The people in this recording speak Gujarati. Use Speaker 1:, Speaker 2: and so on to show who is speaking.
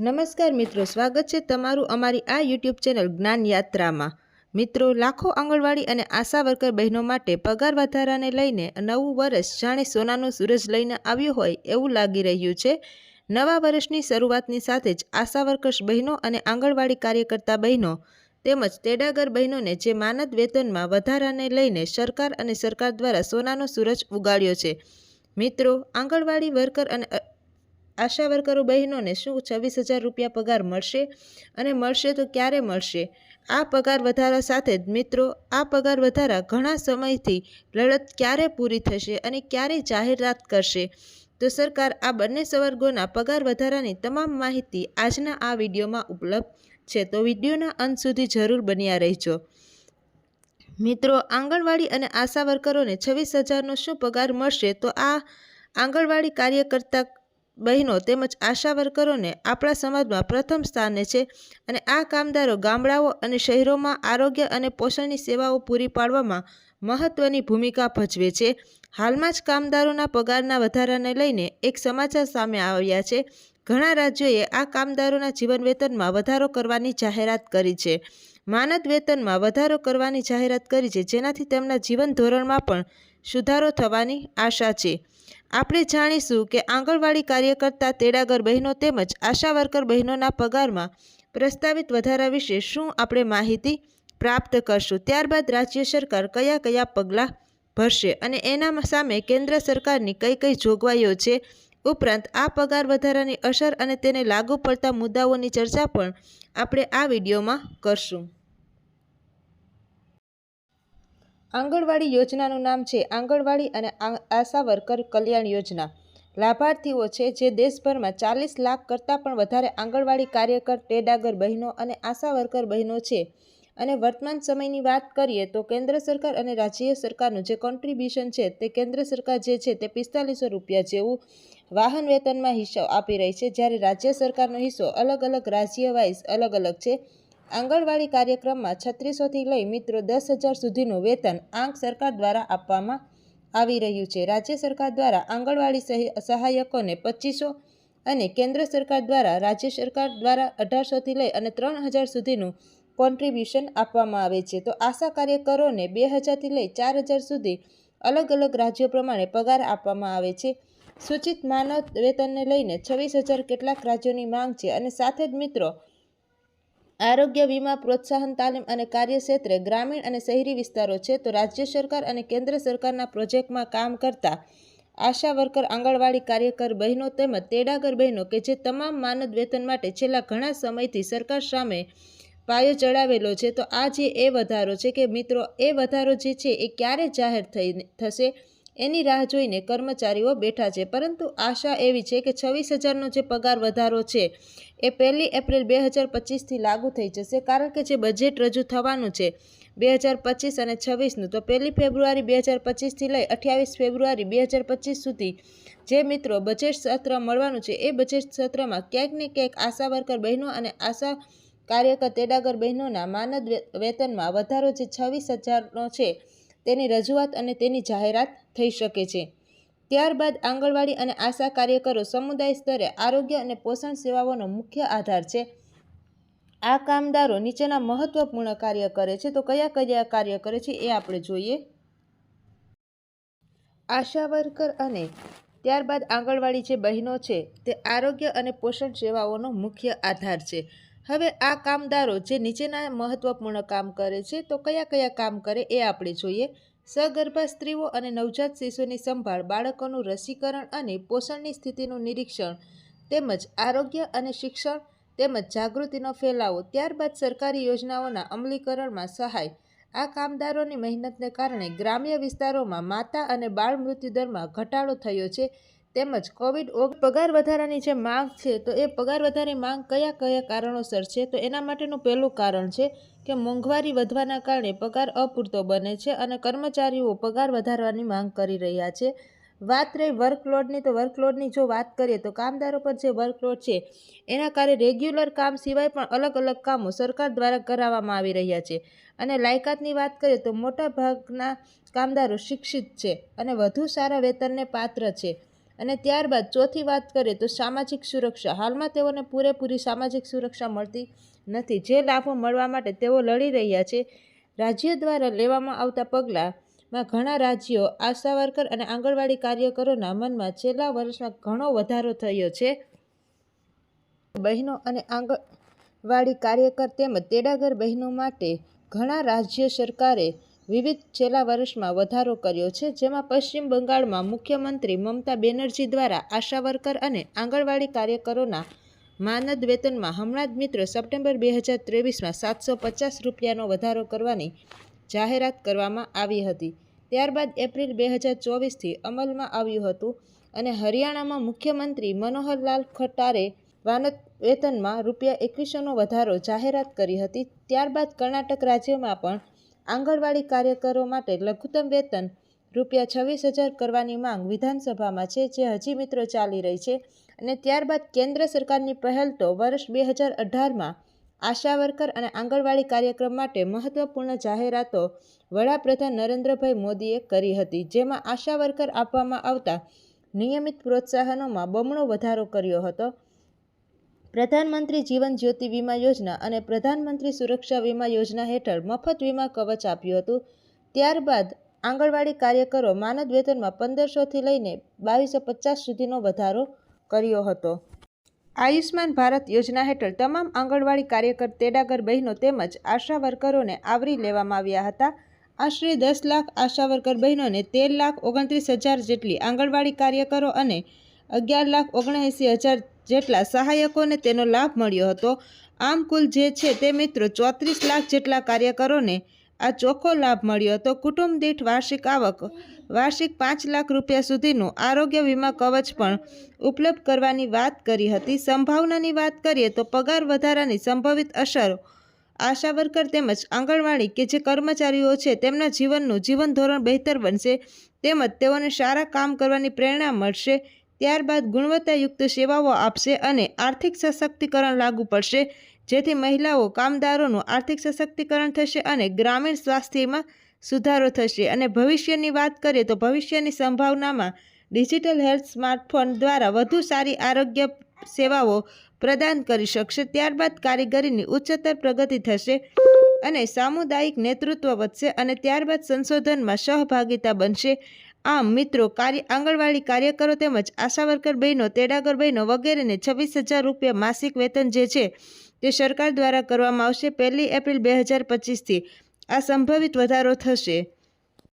Speaker 1: નમસ્કાર મિત્રો, સ્વાગત છે તમારું અમારી આ યુટ્યુબ ચેનલ જ્ઞાન યાત્રામાં. મિત્રો, લાખો આંગણવાડી અને આશા વર્કર બહેનો માટે પગાર વધારાને લઈને નવું વર્ષ જાણે સોનાનો સૂરજ લઈને આવ્યો હોય એવું લાગી રહ્યું છે. નવા વર્ષની શરૂઆતની સાથે જ આશા વર્કર્સ બહેનો અને આંગણવાડી કાર્યકર્તા બહેનો તેમજ તેડાગર બહેનોને જે માનદ વેતનમાં વધારાને લઈને સરકાર અને સરકાર દ્વારા સોનાનો સૂરજ ઉગાડ્યો છે. મિત્રો, આંગણવાડી વર્કર અને આશા વર્કરો બહેનોને શું છવ્વીસ હજાર રૂપિયા પગાર મળશે અને મળશે તો ક્યારે મળશે? આ પગાર વધારા સાથે જ મિત્રો, આ પગાર વધારા ઘણા સમયથી લડત ક્યારે પૂરી થશે અને ક્યારે જાહેરાત કરશે? તો સરકાર આ બંને સંવર્ગોના પગાર વધારાની તમામ માહિતી આજના આ વિડીયોમાં ઉપલબ્ધ છે. તો વિડીયોના અંત સુધી જરૂર બન્યા રહેજો. મિત્રો, આંગણવાડી અને આશા વર્કરોને છવ્વીસ હજારનો શું પગાર મળશે? તો આ આંગણવાડી કાર્યકર્તા બહેનો તેમજ આશા વર્કરોને આપણા સમાજમાં પ્રથમ સ્થાને છે અને આ કામદારો ગામડાઓ અને શહેરોમાં આરોગ્ય અને પોષણની સેવાઓ પૂરી પાડવામાં મહત્ત્વની ભૂમિકા ભજવે છે. હાલમાં જ કામદારોના પગારના વધારાને લઈને એક સમાચાર સામે આવ્યા છે. ઘણા રાજ્યોએ આ કામદારોના જીવન વેતનમાં વધારો કરવાની જાહેરાત કરી છે. માનદ વેતનમાં વધારો કરવાની જાહેરાત કરી છે, જેનાથી તેમના જીવન ધોરણમાં પણ સુધારો થવાની આશા છે. આપણે જાણીશું કે આંગણવાડી કાર્યકર્તા તેડાગર બહેનો તેમજ આશા વર્કર બહેનોના પગારમાં પ્રસ્તાવિત વધારા વિશે શું આપણે માહિતી પ્રાપ્ત કરશું? ત્યારબાદ રાજ્ય સરકાર કયા કયા પગલાં ભરશે અને એના સામે કેન્દ્ર સરકારની કઈ કઈ જોગવાઈઓ છે? ઉપરાંત આ પગાર વધારાની અસર અને તેને લાગુ પડતા મુદ્દાઓની ચર્ચા પણ આપણે આ વિડીયોમાં કરશું. આંગણવાડી યોજનાનું નામ છે આંગણવાડી અને આશા વર્કર કલ્યાણ યોજના. લાભાર્થીઓ છે જે દેશભરમાં ચાલીસ લાખ કરતાં પણ વધારે આંગણવાડી કાર્યકર, ટેડાગર બહેનો અને આશા વર્કર બહેનો છે. અને વર્તમાન સમયની વાત કરીએ તો કેન્દ્ર સરકાર અને રાજ્ય સરકારનું જે કોન્ટ્રીબ્યુશન છે તે કેન્દ્ર સરકાર જે છે તે પિસ્તાલીસો રૂપિયા જેવું વાહન વેતનમાં હિસ્સો આપી રહી છે. જ્યારે રાજ્ય સરકારનો હિસ્સો અલગ અલગ રાજ્ય વાઇઝ અલગ અલગ છે. આંગણવાડી કાર્યક્રમમાં છત્રીસોથી લઈ મિત્રો દસ હજાર સુધીનું વેતન આંક સરકાર દ્વારા આપવામાં આવી રહ્યું છે. રાજ્ય સરકાર દ્વારા આંગણવાડી સહ- સહાયકોને પચીસો અને કેન્દ્ર સરકાર દ્વારા રાજ્ય સરકાર દ્વારા અઢારસોથી લઈ અને ત્રણ હજાર સુધીનું કોન્ટ્રીબ્યુશન આપવામાં આવે છે. તો આશા કાર્યકરોને બે હજારથી લઈ ચાર હજાર સુધી અલગ અલગ રાજ્યો પ્રમાણે પગાર આપવામાં આવે છે. સૂચિત માનવ વેતનને લઈને છવ્વીસ હજાર કેટલાક રાજ્યોની માંગ છે અને સાથે જ મિત્રો આરોગ્ય વીમા, પ્રોત્સાહન તાલીમ અને કાર્યક્ષેત્રે ગ્રામીણ અને શહેરી વિસ્તારો છે, તો રાજ્ય સરકાર અને કેન્દ્ર સરકારના પ્રોજેક્ટમાં કામ કરતા આશા વર્કર, આંગણવાડી કાર્યકર બહેનો તેમજ તેડાગર બહેનો કે જે તમામ માનદ વેતન માટે છેલ્લા ઘણા સમયથી સરકાર સામે પાયો ચડાવેલો છે, તો આ જે એ વધારો છે કે મિત્રો, એ વધારો જે છે એ ક્યારે જાહેર થઈ, થશે? એની રાહ જોઈને કર્મચારીઓ બેઠા છે, પરંતુ આશા એવી છે કે છવ્વીસ હજારનો જે પગાર વધારો છે એ પહેલી એપ્રિલ બે હજાર પચીસથી લાગુ થઈ જશે, કારણ કે જે બજેટ રજૂ થવાનું છે બે હજાર પચીસ અને છવ્વીસનું, તો પહેલી ફેબ્રુઆરી બે હજાર પચીસથી લઈ અઠ્યાવીસ ફેબ્રુઆરી બે હજાર પચીસ સુધી જે મિત્રો બજેટ સત્ર મળવાનું છે, એ બજેટ સત્રમાં ક્યાંક ને ક્યાંક આશા વર્કર બહેનો અને આશા કાર્યકર તેડાગર બહેનોના માનદ વેતનમાં વધારો જે છવ્વીસ હજારનો છે, તેની રજૂઆત અને તેની જાહેરાત થઈ શકે છે. ત્યારબાદ આંગણવાડી અને આશા કાર્યકરો સમુદાય સ્તરે આરોગ્ય અને પોષણ સેવાઓનો મુખ્ય આધાર છે. આ કામદારો નીચેના મહત્વપૂર્ણ કાર્ય કરે છે. તો કયા કયા કાર્ય કરે છે એ આપણે જોઈએ. આશા વર્કર અને ત્યારબાદ આંગણવાડી જે બહેનો છે તે આરોગ્ય અને પોષણ સેવાઓનો મુખ્ય આધાર છે. હવે આ કામદારો જે નીચેના મહત્વપૂર્ણ કામ કરે છે તો કયા કયા કામ કરે એ આપણે જોઈએ. સગર્ભા સ્ત્રીઓ અને નવજાત શિશુની સંભાળ, બાળકોનું રસીકરણ અને પોષણની સ્થિતિનું નિરીક્ષણ, તેમજ આરોગ્ય અને શિક્ષણ, તેમજ જાગૃતિનો ફેલાવો, ત્યારબાદ સરકારી યોજનાઓના અમલીકરણમાં સહાય. આ કામદારોની મહેનતને કારણે ગ્રામ્ય વિસ્તારોમાં માતા અને બાળ મૃત્યુદરમાં ઘટાડો થયો છે. તેમજ કોવિડ પગાર વધારાની જે માંગ છે, તો એ પગાર વધારે માંગ કયા કયા કારણોસર છે? તો એના માટેનું પહેલું કારણ છે કે મોંઘવારી વધવાના કારણે પગાર અપૂરતો બને છે અને કર્મચારીઓ પગાર વધારવાની માંગ કરી રહ્યા છે. વાત રહી વર્કલોડની, તો વર્કલોડની જો વાત કરીએ, તો કામદારો પર જે વર્કલોડ છે, એના કારણે રેગ્યુલર કામ સિવાય પણ અલગ અલગ કામો સરકાર દ્વારા કરાવવામાં આવી રહ્યા છે. અને લાયકાતની વાત કરીએ, તો મોટા ભાગના કામદારો શિક્ષિત છે અને વધુ સારા વેતનને પાત્ર છે. અને ત્યારબાદ ચોથી વાત કરીએ તો સામાજિક સુરક્ષા. હાલમાં તેઓને પૂરેપૂરી સામાજિક સુરક્ષા મળતી નથી. જે લાભો મળવા માટે તેઓ લડી રહ્યા છે. રાજ્ય દ્વારા લેવામાં આવતા પગલાંમાં ઘણા રાજ્યો આશા વર્કર અને આંગણવાડી કાર્યકરોના મનમાં છેલ્લા વર્ષમાં ઘણો વધારો થયો છે. બહેનો અને આંગણવાડી કાર્યકર તેમજ તેડાગર બહેનો માટે ઘણા રાજ્ય સરકારે વિવિધ છેલ્લા વર્ષમાં વધારો કર્યો છે, જેમાં પશ્ચિમ બંગાળમાં મુખ્યમંત્રી મમતા બેનર્જી દ્વારા આશા વર્કર અને આંગણવાડી કાર્યકરોના માનદ વેતનમાં હમણાં જ મિત્રો સપ્ટેમ્બર બે હજાર ત્રેવીસમાં સાતસો પચાસ રૂપિયાનો વધારો કરવાની જાહેરાત કરવામાં આવી હતી. ત્યારબાદ એપ્રિલ બે હજાર ચોવીસથી અમલમાં આવ્યું હતું અને હરિયાણામાં મુખ્યમંત્રી મનોહરલાલ ખટ્ટારે માનદ વેતનમાં રૂપિયા એકવીસોનો વધારો જાહેરાત કરી હતી. ત્યારબાદ કર્ણાટક રાજ્યમાં પણ આંગણવાડી કાર્યકરો માટે લઘુત્તમ વેતન રૂપિયા છવ્વીસ હજાર કરવાની માંગ વિધાનસભામાં છે, જે હજી મિત્રો ચાલી રહી છે. અને ત્યારબાદ કેન્દ્ર સરકારની પહેલ તો વર્ષ બે હજાર અઢારમાં આશા વર્કર અને આંગણવાડી કાર્યક્રમ માટે મહત્વપૂર્ણ જાહેરાતો વડાપ્રધાન નરેન્દ્રભાઈ મોદીએ કરી હતી, જેમાં આશા વર્કર આપવામાં આવતા નિયમિત પ્રોત્સાહનોમાં બમણો વધારો કર્યો હતો. પ્રધાનમંત્રી જીવન જ્યોતિ વીમા યોજના અને પ્રધાનમંત્રી સુરક્ષા વીમા યોજના હેઠળ મફત વીમા કવચ આપ્યું હતું. ત્યારબાદ આંગણવાડી કાર્યકરો માનદ વેતનમાં પંદરસોથી લઈને બાવીસો પચાસ સુધીનો વધારો કર્યો હતો. આયુષ્માન ભારત યોજના હેઠળ તમામ આંગણવાડી કાર્યકર તેડાગર બહેનો તેમજ આશા વર્કરોને આવરી લેવામાં આવ્યા હતા. આશરે દસ લાખ આશા વર્કર બહેનોને તેર લાખ ઓગણત્રીસ હજાર જેટલી આંગણવાડી કાર્યકરો અને અગિયાર લાખ ઓગણએંસી હજાર જેટલા સહાયકોને તેનો લાભ મળ્યો હતો. આમ કુલ જે છે તે મિત્રો ચોત્રીસ લાખ જેટલા કાર્યકરોને આ ચોખ્ખો લાભ મળ્યો હતો. કુટુંબ દીઠ વાર્ષિક આવક વાર્ષિક પાંચ લાખ રૂપિયા સુધીનું આરોગ્ય વીમા કવચ પણ ઉપલબ્ધ કરવાની વાત કરી હતી. સંભાવનાની વાત કરીએ તો પગાર વધારાની સંભવિત અસરો આશા વર્કર તેમજ આંગણવાડી કે જે કર્મચારીઓ છે તેમના જીવનનું જીવન ધોરણ બહેતર બનશે તેમજ તેઓને સારા કામ કરવાની પ્રેરણા મળશે. ત્યારબાદ ગુણવત્તાયુક્ત સેવાઓ આપશે અને આર્થિક સશક્તિકરણ લાગુ પડશે, જેથી મહિલાઓ, કામદારોનું આર્થિક સશક્તિકરણ થશે અને ગ્રામીણ સ્વાસ્થ્યમાં સુધારો થશે. અને ભવિષ્યની વાત કરીએ તો ભવિષ્યની સંભાવનામાં ડિજિટલ હેલ્થ સ્માર્ટફોન દ્વારા વધુ સારી આરોગ્ય સેવાઓ પ્રદાન કરી શકશે. ત્યારબાદ કારીગરીની ઉચ્ચતર પ્રગતિ થશે અને સામુદાયિક નેતૃત્વ વધશે અને ત્યારબાદ સંશોધનમાં સહભાગિતા બનશે. આમ, મિત્રો, કાર્ય, આંગણવાડી કાર્યકરો તેમજ આશા વર્કર બહેનો, તેડાગર બહેનો વગેરેને છવ્વીસ હજાર રૂપિયા માસિક વેતન જે છે તે સરકાર દ્વારા કરવામાં આવશે પહેલી એપ્રિલ બે હજાર પચીસથી. આ સંભવિત વધારો થશે.